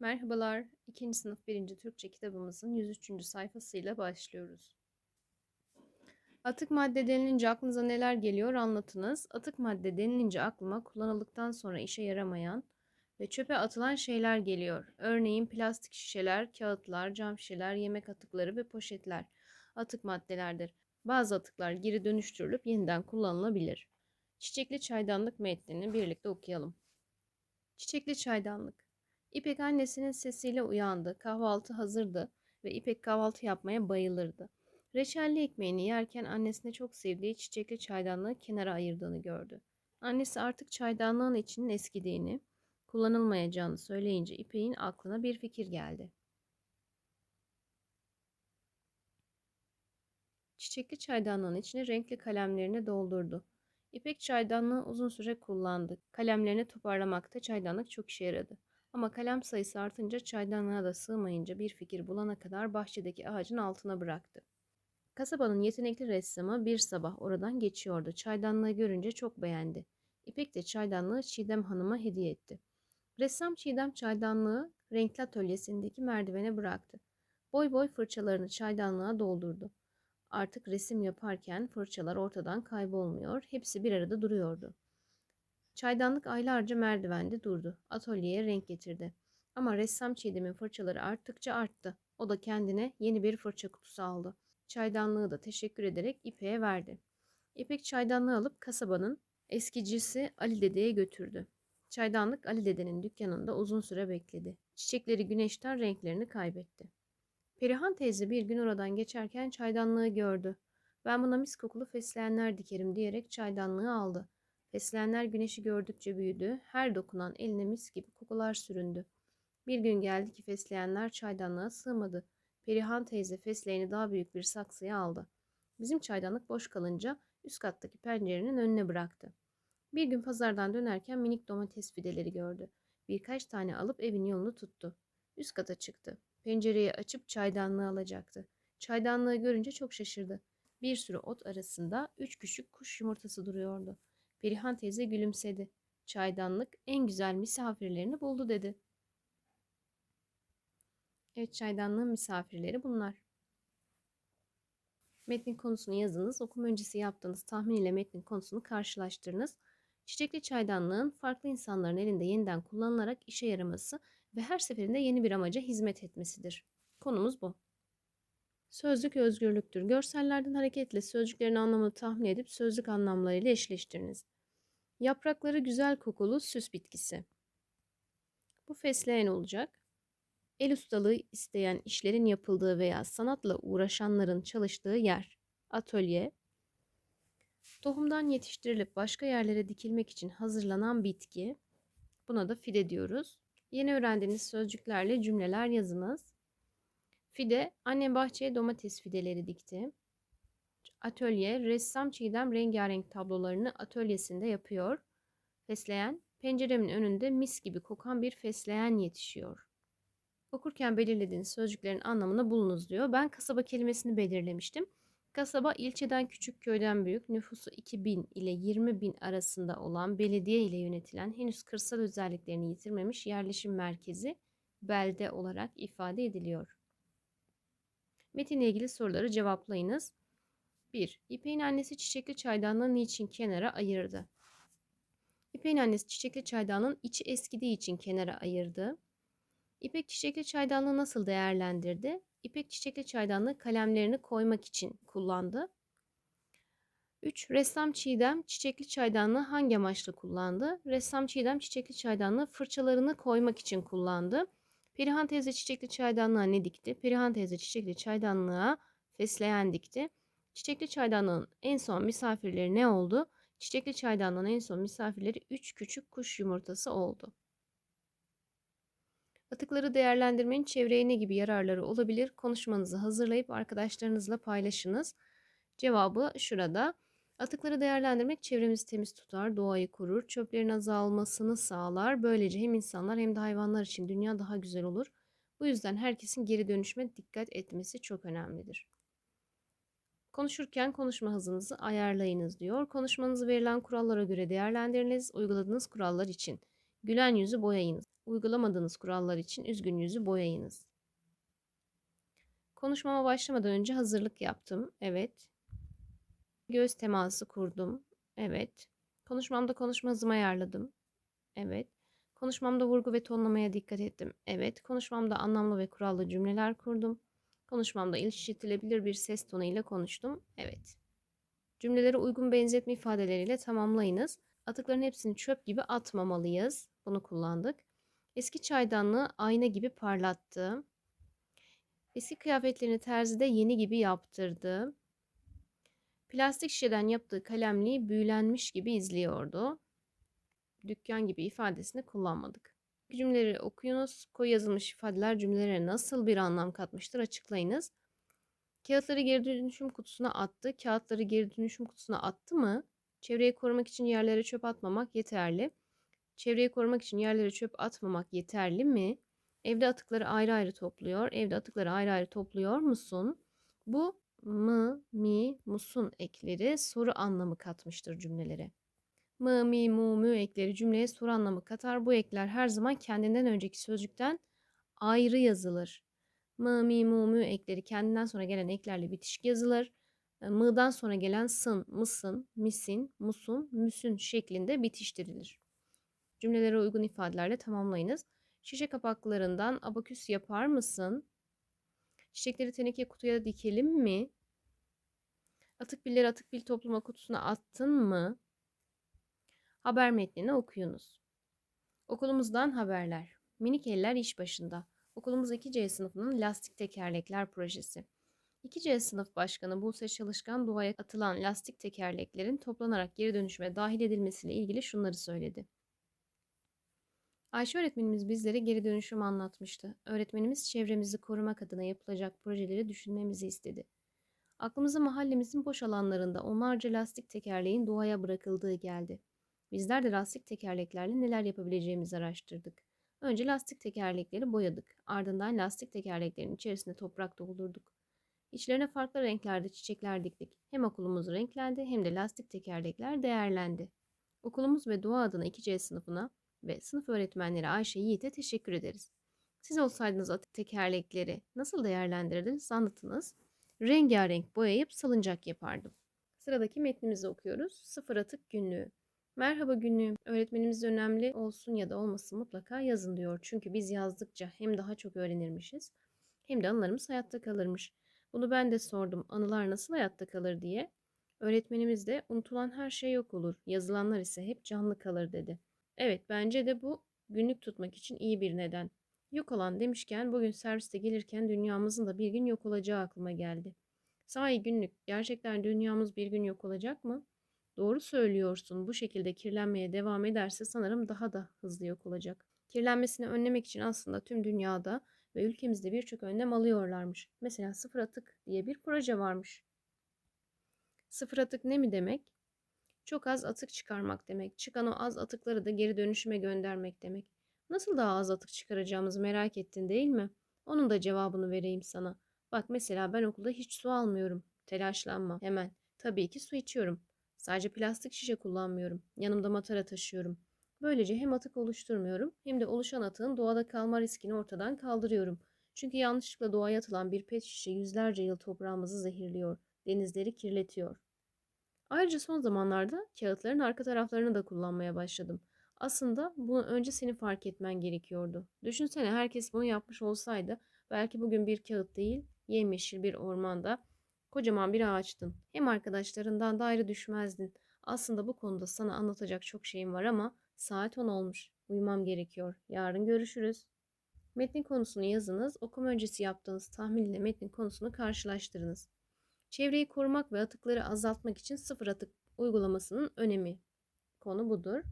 Merhabalar, 2. sınıf 1. Türkçe kitabımızın 103. sayfasıyla başlıyoruz. Atık madde denilince aklınıza neler geliyor anlatınız. Atık madde denilince aklıma kullanıldıktan sonra işe yaramayan ve çöpe atılan şeyler geliyor. Örneğin plastik şişeler, kağıtlar, cam şişeler, yemek atıkları ve poşetler atık maddelerdir. Bazı atıklar geri dönüştürülüp yeniden kullanılabilir. Çiçekli çaydanlık metnini birlikte okuyalım. Çiçekli çaydanlık İpek annesinin sesiyle uyandı. Kahvaltı hazırdı ve İpek kahvaltı yapmaya bayılırdı. Reçelli ekmeğini yerken annesine çok sevdiği çiçekli çaydanlığı kenara ayırdığını gördü. Annesi artık çaydanlığın içinin eskidiğini, kullanılmayacağını söyleyince İpek'in aklına bir fikir geldi. Çiçekli çaydanlığın içine renkli kalemlerini doldurdu. İpek çaydanlığı uzun süre kullandı. Kalemlerini toparlamakta çaydanlık çok işe yaradı. Ama kalem sayısı artınca çaydanlığa da sığmayınca bir fikir bulana kadar bahçedeki ağacın altına bıraktı. Kasabanın yetenekli ressamı bir sabah oradan geçiyordu. Çaydanlığı görünce çok beğendi. İpek de çaydanlığı Çiğdem Hanım'a hediye etti. Ressam Çiğdem çaydanlığı renkli atölyesindeki merdivene bıraktı. Boy boy fırçalarını çaydanlığa doldurdu. Artık resim yaparken fırçalar ortadan kaybolmuyor, hepsi bir arada duruyordu. Çaydanlık aylarca merdivende durdu. Atölyeye renk getirdi. Ama ressam Çiğdem'in fırçaları arttıkça arttı. O da kendine yeni bir fırça kutusu aldı. Çaydanlığı da teşekkür ederek İpek'e verdi. İpek çaydanlığı alıp kasabanın eskicisi Ali Dede'ye götürdü. Çaydanlık Ali Dede'nin dükkanında uzun süre bekledi. Çiçekleri güneşten renklerini kaybetti. Perihan teyze bir gün oradan geçerken çaydanlığı gördü. Ben buna mis kokulu fesleğenler dikerim diyerek çaydanlığı aldı. Fesleğenler güneşi gördükçe büyüdü. Her dokunan eline mis gibi kokular süründü. Bir gün geldi ki fesleğenler çaydanlığa sığmadı. Perihan teyze fesleğeni daha büyük bir saksıya aldı. Bizim çaydanlık boş kalınca üst kattaki pencerenin önüne bıraktı. Bir gün pazardan dönerken minik domates fideleri gördü. Birkaç tane alıp evin yolunu tuttu. Üst kata çıktı. Pencereyi açıp çaydanlığı alacaktı. Çaydanlığı görünce çok şaşırdı. Bir sürü ot arasında üç küçük kuş yumurtası duruyordu. Perihan teyze gülümsedi. Çaydanlık en güzel misafirlerini buldu dedi. Evet çaydanlığın misafirleri bunlar. Metnin konusunu yazınız. Okuma öncesi yaptığınız tahmin ile metnin konusunu karşılaştırınız. Çiçekli çaydanlığın farklı insanların elinde yeniden kullanılarak işe yaraması ve her seferinde yeni bir amaca hizmet etmesidir. Konumuz bu. Sözlük özgürlüktür. Görsellerden hareketle sözcüklerin anlamını tahmin edip sözlük anlamlarıyla eşleştiriniz. Yaprakları güzel kokulu süs bitkisi. Bu fesleğen olacak. El ustalığı isteyen işlerin yapıldığı veya sanatla uğraşanların çalıştığı yer. Atölye. Tohumdan yetiştirilip başka yerlere dikilmek için hazırlanan bitki. Buna da fide diyoruz. Yeni öğrendiğiniz sözcüklerle cümleler yazınız. Fide, annem bahçeye domates fideleri dikti. Atölye, ressam Çiğdem rengarenk tablolarını atölyesinde yapıyor. Fesleğen, penceremin önünde mis gibi kokan bir fesleğen yetişiyor. Okurken belirlediğiniz sözcüklerin anlamını bulunuz diyor. Ben kasaba kelimesini belirlemiştim. Kasaba ilçeden küçük köyden büyük, nüfusu 2000 ile 20 bin arasında olan belediye ile yönetilen henüz kırsal özelliklerini yitirmemiş yerleşim merkezi belde olarak ifade ediliyor. Metinle ilgili soruları cevaplayınız. 1. İpek'in annesi çiçekli çaydanlığı niçin kenara ayırdı? İpek'in annesi çiçekli çaydanlığın içi eskidiği için kenara ayırdı. İpek çiçekli çaydanlığı nasıl değerlendirdi? İpek çiçekli çaydanlığı kalemlerini koymak için kullandı. 3. Ressam Çiğdem çiçekli çaydanlığı hangi amaçla kullandı? Ressam Çiğdem çiçekli çaydanlığı fırçalarını koymak için kullandı. Perihan teyze çiçekli çaydanlığa ne dikti? Perihan teyze çiçekli çaydanlığa fesleğen dikti. Çiçekli çaydanlığın en son misafirleri ne oldu? Çiçekli çaydanlığın en son misafirleri 3 küçük kuş yumurtası oldu. Atıkları değerlendirmenin çevreye ne gibi yararları olabilir? Konuşmanızı hazırlayıp arkadaşlarınızla paylaşınız. Cevabı şurada. Atıkları değerlendirmek çevremizi temiz tutar, doğayı korur, çöplerin azalmasını sağlar. Böylece hem insanlar hem de hayvanlar için dünya daha güzel olur. Bu yüzden herkesin geri dönüşme dikkat etmesi çok önemlidir. Konuşurken konuşma hızınızı ayarlayınız diyor. Konuşmanızı verilen kurallara göre değerlendiriniz. Uyguladığınız kurallar için Gülen yüzü boyayınız. Uygulamadığınız kurallar için üzgün yüzü boyayınız. Konuşmama başlamadan önce hazırlık yaptım. Evet. Göz teması kurdum. Evet. Konuşmamda konuşma hızımı ayarladım. Evet. Konuşmamda vurgu ve tonlamaya dikkat ettim. Evet. Konuşmamda anlamlı ve kurallı cümleler kurdum. Konuşmamda işitilebilir bir ses tonuyla konuştum. Evet. Cümleleri uygun benzetme ifadeleriyle tamamlayınız. Atıkların hepsini çöp gibi atmamalıyız. Bunu kullandık. Eski çaydanlığı ayna gibi parlattı. Eski kıyafetlerini terzide yeni gibi yaptırdı. Plastik şişeden yaptığı kalemliği büyülenmiş gibi izliyordu. Dükkan gibi ifadesini kullanmadık. Cümleleri okuyunuz. Koyu yazılmış ifadeler cümlelere nasıl bir anlam katmıştır açıklayınız. Kağıtları geri dönüşüm kutusuna attı. Kağıtları geri dönüşüm kutusuna attı mı? Çevreyi korumak için yerlere çöp atmamak yeterli. Çevreyi korumak için yerlere çöp atmamak yeterli mi? Evde atıkları ayrı ayrı topluyor. Evde atıkları ayrı ayrı topluyor musun? Bu mı, mi, musun ekleri soru anlamı katmıştır cümlelere. Mı, mi, mu, mü ekleri cümleye soru anlamı katar. Bu ekler her zaman kendinden önceki sözcükten ayrı yazılır. Mı, mi, mu, mü ekleri kendinden sonra gelen eklerle bitişik yazılır. E, Mı'dan sonra gelen sın, mısın, misin, musun, müsün şeklinde bitiştirilir. Cümlelere uygun ifadelerle tamamlayınız. Şişe kapaklarından abaküs yapar mısın? Çiçekleri teneke kutuya dikelim mi? Atık billeri atık bil topluma kutusuna attın mı? Haber metnini okuyunuz. Okulumuzdan haberler. Minik eller iş başında. Okulumuz 2C sınıfının lastik tekerlekler projesi. 2C sınıf başkanı Buse Çalışkan doğaya atılan lastik tekerleklerin toplanarak geri dönüşüme dahil edilmesiyle ilgili şunları söyledi. Ayşe öğretmenimiz bizlere geri dönüşüm anlatmıştı. Öğretmenimiz çevremizi korumak adına yapılacak projeleri düşünmemizi istedi. Aklımıza mahallemizin boş alanlarında onlarca lastik tekerleğin doğaya bırakıldığı geldi. Bizler de lastik tekerleklerle neler yapabileceğimizi araştırdık. Önce lastik tekerlekleri boyadık. Ardından lastik tekerleklerin içerisine toprak doldurduk. İçlerine farklı renklerde çiçekler diktik. Hem okulumuz renklendi hem de lastik tekerlekler değerlendi. Okulumuz ve doğa adına 2C sınıfına ve sınıf öğretmenleri Ayşe Yiğit'e teşekkür ederiz. Siz olsaydınız atık tekerlekleri nasıl değerlendirirdiniz anlatınız. Rengarenk boyayıp salıncak yapardım. Sıradaki metnimizi okuyoruz. Sıfır atık günlüğü. Merhaba günlüğüm. Öğretmenimiz önemli olsun ya da olmasın mutlaka yazın diyor. Çünkü biz yazdıkça hem daha çok öğrenirmişiz hem de anılarımız hayatta kalırmış. Bunu ben de sordum. Anılar nasıl hayatta kalır diye. Öğretmenimiz de unutulan her şey yok olur. Yazılanlar ise hep canlı kalır dedi. Evet bence de bu günlük tutmak için iyi bir neden. Yok olan demişken bugün serviste gelirken dünyamızın da bir gün yok olacağı aklıma geldi. Sahi günlük gerçekten dünyamız bir gün yok olacak mı? Doğru söylüyorsun. Bu şekilde kirlenmeye devam ederse sanırım daha da hızlı yok olacak. Kirlenmesini önlemek için aslında tüm dünyada ve ülkemizde birçok önlem alıyorlarmış. Mesela sıfır atık diye bir proje varmış. Sıfır atık ne mi demek? Çok az atık çıkarmak demek. Çıkan o az atıkları da geri dönüşüme göndermek demek. Nasıl daha az atık çıkaracağımızı merak ettin değil mi? Onun da cevabını vereyim sana. Bak mesela ben okulda hiç su almıyorum. Telaşlanma hemen. Tabii ki su içiyorum. Sadece plastik şişe kullanmıyorum. Yanımda matara taşıyorum. Böylece hem atık oluşturmuyorum hem de oluşan atığın doğada kalma riskini ortadan kaldırıyorum. Çünkü yanlışlıkla doğaya atılan bir pet şişe yüzlerce yıl toprağımızı zehirliyor, denizleri kirletiyor. Ayrıca son zamanlarda kağıtların arka taraflarını da kullanmaya başladım. Aslında bunu önce senin fark etmen gerekiyordu. Düşünsene herkes bunu yapmış olsaydı belki bugün bir kağıt değil, yemyeşil bir ormanda kocaman bir ağaçtın. Hem arkadaşlarından da ayrı düşmezdin. Aslında bu konuda sana anlatacak çok şeyim var ama saat 10 olmuş. Uyumam gerekiyor. Yarın görüşürüz. Metnin konusunu yazınız. Okuma öncesi yaptığınız tahmin ile metnin konusunu karşılaştırınız. Çevreyi korumak ve atıkları azaltmak için sıfır atık uygulamasının önemi. Konu budur.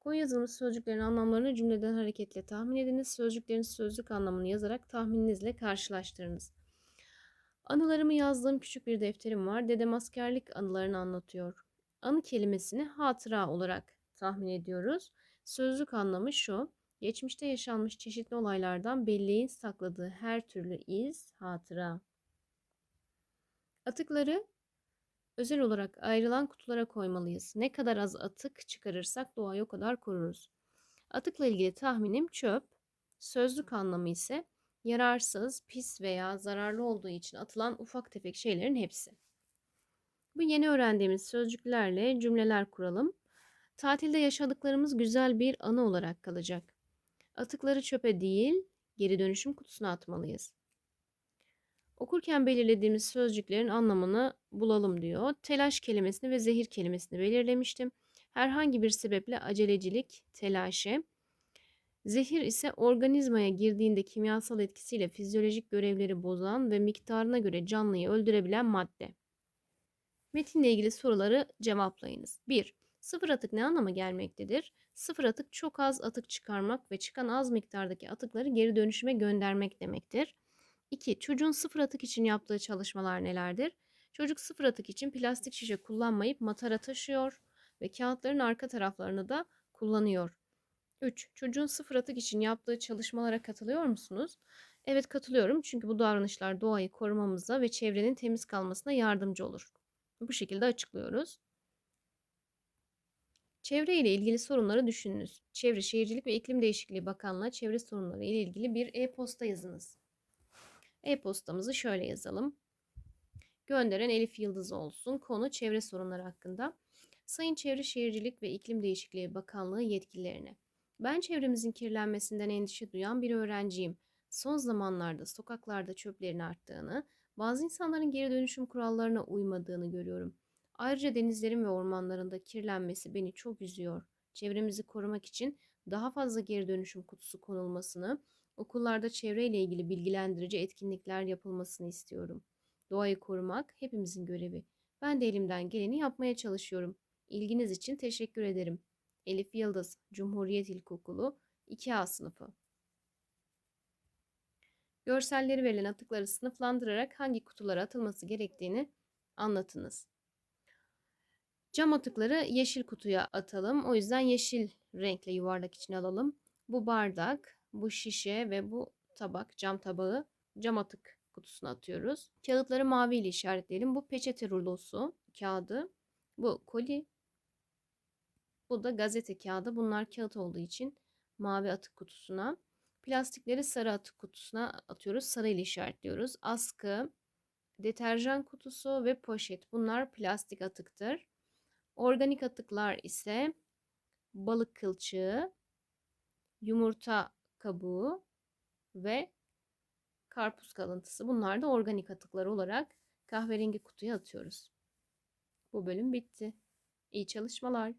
Konu yazılmış sözcüklerin anlamlarını cümleden hareketle tahmin ediniz. Sözcüklerin sözlük anlamını yazarak tahmininizle karşılaştırınız. Anılarımı yazdığım küçük bir defterim var. Dedem askerlik anılarını anlatıyor. Anı kelimesini hatıra olarak tahmin ediyoruz. Sözlük anlamı şu. Geçmişte yaşanmış çeşitli olaylardan belleğin sakladığı her türlü iz, hatıra. Atıkları özel olarak ayrılan kutulara koymalıyız. Ne kadar az atık çıkarırsak doğayı o kadar koruruz. Atıkla ilgili tahminim çöp. Sözlük anlamı ise yararsız, pis veya zararlı olduğu için atılan ufak tefek şeylerin hepsi. Bu yeni öğrendiğimiz sözcüklerle cümleler kuralım. Tatilde yaşadıklarımız güzel bir anı olarak kalacak. Atıkları çöpe değil, geri dönüşüm kutusuna atmalıyız. Okurken belirlediğimiz sözcüklerin anlamını bulalım diyor. Telaş kelimesini ve zehir kelimesini belirlemiştim. Herhangi bir sebeple acelecilik, telaşe. Zehir ise organizmaya girdiğinde kimyasal etkisiyle fizyolojik görevleri bozan ve miktarına göre canlıyı öldürebilen madde. Metinle ilgili soruları cevaplayınız. 1. Sıfır atık ne anlama gelmektedir? Sıfır atık çok az atık çıkarmak ve çıkan az miktardaki atıkları geri dönüşüme göndermek demektir. 2. Çocuğun sıfır atık için yaptığı çalışmalar nelerdir? Çocuk sıfır atık için plastik şişe kullanmayıp matara taşıyor ve kağıtların arka taraflarını da kullanıyor. 3. Çocuğun sıfır atık için yaptığı çalışmalara katılıyor musunuz? Evet katılıyorum çünkü bu davranışlar doğayı korumamıza ve çevrenin temiz kalmasına yardımcı olur. Bu şekilde açıklıyoruz. Çevre ile ilgili sorunları düşününüz. Çevre Şehircilik ve İklim Değişikliği Bakanlığı çevre sorunları ile ilgili bir e-posta yazınız. E-postamızı şöyle yazalım. Gönderen Elif Yıldız olsun. Konu çevre sorunları hakkında. Sayın Çevre Şehircilik ve İklim Değişikliği Bakanlığı yetkililerine. Ben çevremizin kirlenmesinden endişe duyan bir öğrenciyim. Son zamanlarda sokaklarda çöplerin arttığını, bazı insanların geri dönüşüm kurallarına uymadığını görüyorum. Ayrıca denizlerin ve ormanların da kirlenmesi beni çok üzüyor. Çevremizi korumak için daha fazla geri dönüşüm kutusu konulmasını, okullarda çevreyle ilgili bilgilendirici etkinlikler yapılmasını istiyorum. Doğayı korumak hepimizin görevi. Ben de elimden geleni yapmaya çalışıyorum. İlginiz için teşekkür ederim. Elif Yıldız, Cumhuriyet İlkokulu 2A sınıfı. Görselleri verilen atıkları sınıflandırarak hangi kutulara atılması gerektiğini anlatınız. Cam atıkları yeşil kutuya atalım. O yüzden yeşil renkle yuvarlak içine alalım. Bu bardak, bu şişe ve bu tabak, cam tabağı cam atık kutusuna atıyoruz. Kağıtları mavi ile işaretleyelim. Bu peçete rulosu kağıdı. Bu koli. Bu da gazete kağıdı. Bunlar kağıt olduğu için mavi atık kutusuna. Plastikleri sarı atık kutusuna atıyoruz. Sarı ile işaretliyoruz. Askı, deterjan kutusu ve poşet. Bunlar plastik atıktır. Organik atıklar ise balık kılçığı, yumurta kabuğu ve karpuz kalıntısı. Bunlar da organik atıklar olarak kahverengi kutuya atıyoruz. Bu bölüm bitti. İyi çalışmalar.